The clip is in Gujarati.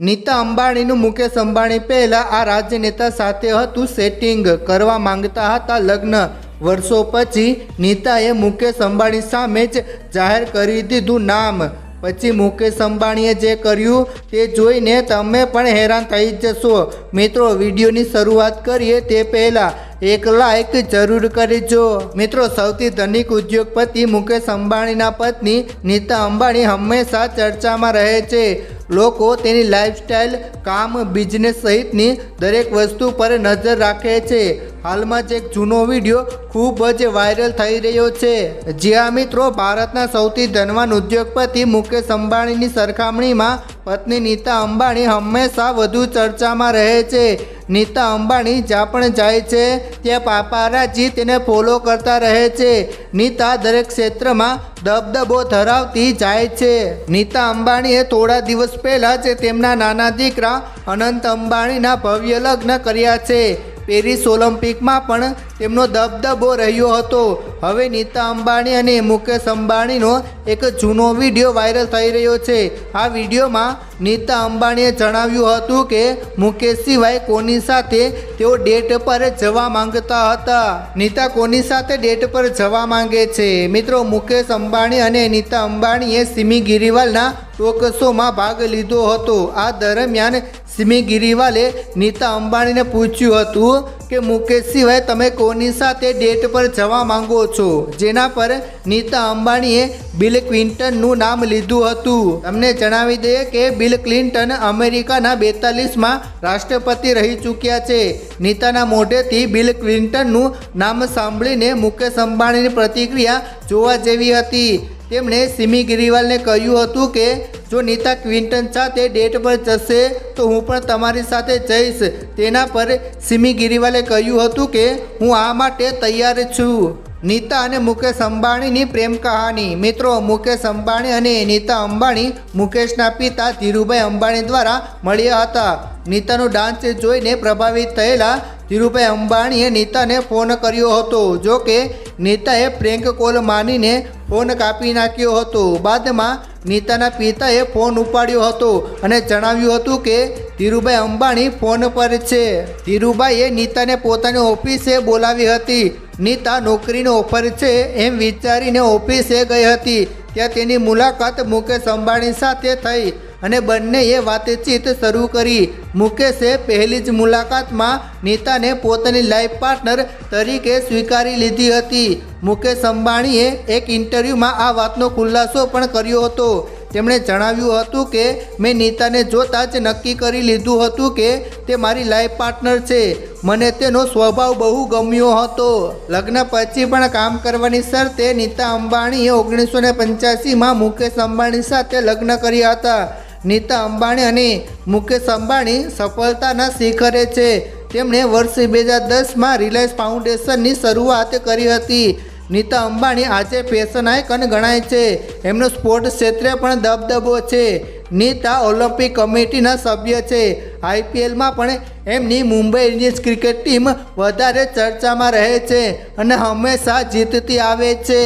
નીતા અંબાણીનું મુકેશ અંબાણી પહેલા આ રાજનેતા સાથે હતું. સેટિંગ કરવા માંગતા હતા લગ્ન વર્ષો પછી નીતાએ મુકેશ અંબાણી સામે જ જાહેર કરી દીધું નામ. પછી મુકેશ અંબાણીએ જે કર્યું તે જોઈને તમે પણ હેરાન થઈ જશો. મિત્રો, વિડીયોની શરૂઆત કરીએ તે પહેલાં એક લાઈક જરૂર કરીજો. મિત્રો, સૌથી ધનિક ઉદ્યોગપતિ મુકેશ અંબાણીના પત્ની નીતા અંબાણી હંમેશા ચર્ચામાં રહે છે. લોકો તેની લાઈફસ્ટાઈલ કામ બિઝનેસ સહિતની દરેક વસ્તુ પર નજર રાખે છે. હાલમાં જ એક જૂનો વીડિયો ખૂબ જ વાયરલ થઈ રહ્યો છે. જ્યાં મિત્રો ભારતના સૌથી ધનવાન ઉદ્યોગપતિ મુકેશ અંબાણીની સરખામણીમાં પત્ની નીતા અંબાણી હંમેશા વધુ ચર્ચામાં રહે છે. નીતા અંબાણી જ્યાં પણ જાય છે, ત્યાં પાપારાજી તેને ફોલો કરતા રહે છે. નીતા દરેક ક્ષેત્રમાં દબદબો ધરાવતી જાય છે. નીતા અંબાણીએ થોડા દિવસ પહેલાં જ તેમના નાના દીકરા અનંત અંબાણીના ભવ્ય લગ્ન કર્યા છે. પેરિસ ઓલિમ્પિકમાં પણ તેમનો દબદબો રહ્યો હતો. હવે નીતા અંબાણી અને મુકેશ અંબાણીનો એક જૂનો વીડિયો વાયરલ થઈ રહ્યો છે. આ વિડીયોમાં નીતા અંબાણીએ જણાવ્યું હતું કે મુકેશ સિવાય કોની સાથે તેઓ ડેટ પર જવા માંગતા હતા? નીતા કોની સાથે ડેટ પર જવા માંગે છે? મિત્રો, મુકેશ અંબાણી અને નીતા અંબાણીએ સિમી ગિરિવાલના ટોક શોમાં ભાગ લીધો હતો. આ દરમિયાન સિમી ગિરિવાલે નીતા અંબાણીને પૂછ્યું હતું કે મુકેશ સિવાય તમે કોની સાથે ડેટ પર જવા માંગો છો? જેના પર નીતા અંબાણીએ બિલ ક્લિન્ટનનું નામ લીધું હતું. તમને જણાવી દઈએ કે બિલ ક્લિન્ટન અમેરિકાના બેતાલીસમાં રાષ્ટ્રપતિ રહી ચૂક્યા છે. નીતાના મોઢેથી બિલ ક્લિન્ટનનું નામ સાંભળીને મુકેશ અંબાણીની પ્રતિક્રિયા જોવા જેવી હતી. તેમણે સિમી ગિરિવાલને કહ્યું હતું કે જો નીતા ક્વિન્ટન સાથે ડેટ પર જશે, તો હું પણ તમારી સાથે જઈશ. તેના પર સિમી ગિરિવાલે કહ્યું હતું કે, હું આ માટે તૈયાર છું. નીતા અને મુકેશ અંબાણીની પ્રેમ કહાની. મિત્રો, મુકેશ અંબાણી અને નીતા અંબાણી મુકેશના પિતા ધીરુભાઈ અંબાણી દ્વારા મળ્યા હતા. નીતાનો ડાન્સ જોઈને પ્રભાવિત થયેલા ધીરુભાઈ અંબાણીએ નીતાને ફોન કર્યો હતો જો કે નીતાએ પ્રેન્ક કોલ માનીને ફોન કાપી નાખ્યો હતો. બાદમાં નીતાના પિતાએ ફોન ઉપાડ્યો હતો અને જણાવ્યું હતું કે, ધીરુભાઈ અંબાણી ફોન પર છે. ધીરુભાઈએ નીતાને પોતાની ઓફિસે બોલાવી હતી. નીતા નોકરીનો ઓફર છે એમ વિચારીને ઓફિસે ગઈ હતી. ત્યાં તેની મુલાકાત મુકેશ અંબાણી સાથે થઈ. અને બંનેએ વાતચીત શરૂ કરી. મુકેશે પહેલી જ મુલાકાતમાં નીતાને પોતાની લાઈફ પાર્ટનર તરીકે સ્વીકારી લીધી હતી. મુકેશ અંબાણીએ એક ઇન્ટરવ્યૂમાં આ વાતનો ખુલાસો પણ કર્યો હતો. તેમણે જણાવ્યું હતું કે, મેં નીતાને જોતાં જ નક્કી કરી લીધું હતું કે તે મારી લાઈફ પાર્ટનર છે. મને તેનો સ્વભાવ બહુ ગમ્યો હતો. લગ્ન પછી પણ કામ કરવાની શરતે નીતા અંબાણીએ ઓગણીસો ને પંચ્યાસીમાં મુકેશ અંબાણી સાથે લગ્ન કર્યા હતા. નીતા અંબાણી અને મુકેશ અંબાણી સફળતાના શિખરે છે. તેમણે વર્ષ બે હજાર દસમાં રિલાયન્સ ફાઉન્ડેશનની શરૂઆત કરી હતી. નીતા અંબાણી આજે ફેશન આઇકન ગણાય છે. એમનો સ્પોર્ટ્સ ક્ષેત્રે પણ દબદબો છે. નીતા ઓલિમ્પિક કમિટીના સભ્ય છે. આઈપીએલમાં પણ એમની મુંબઈ ઇન્ડિયન્સ ક્રિકેટ ટીમ વધારે ચર્ચામાં રહે છે અને હંમેશા જીતતી આવે છે.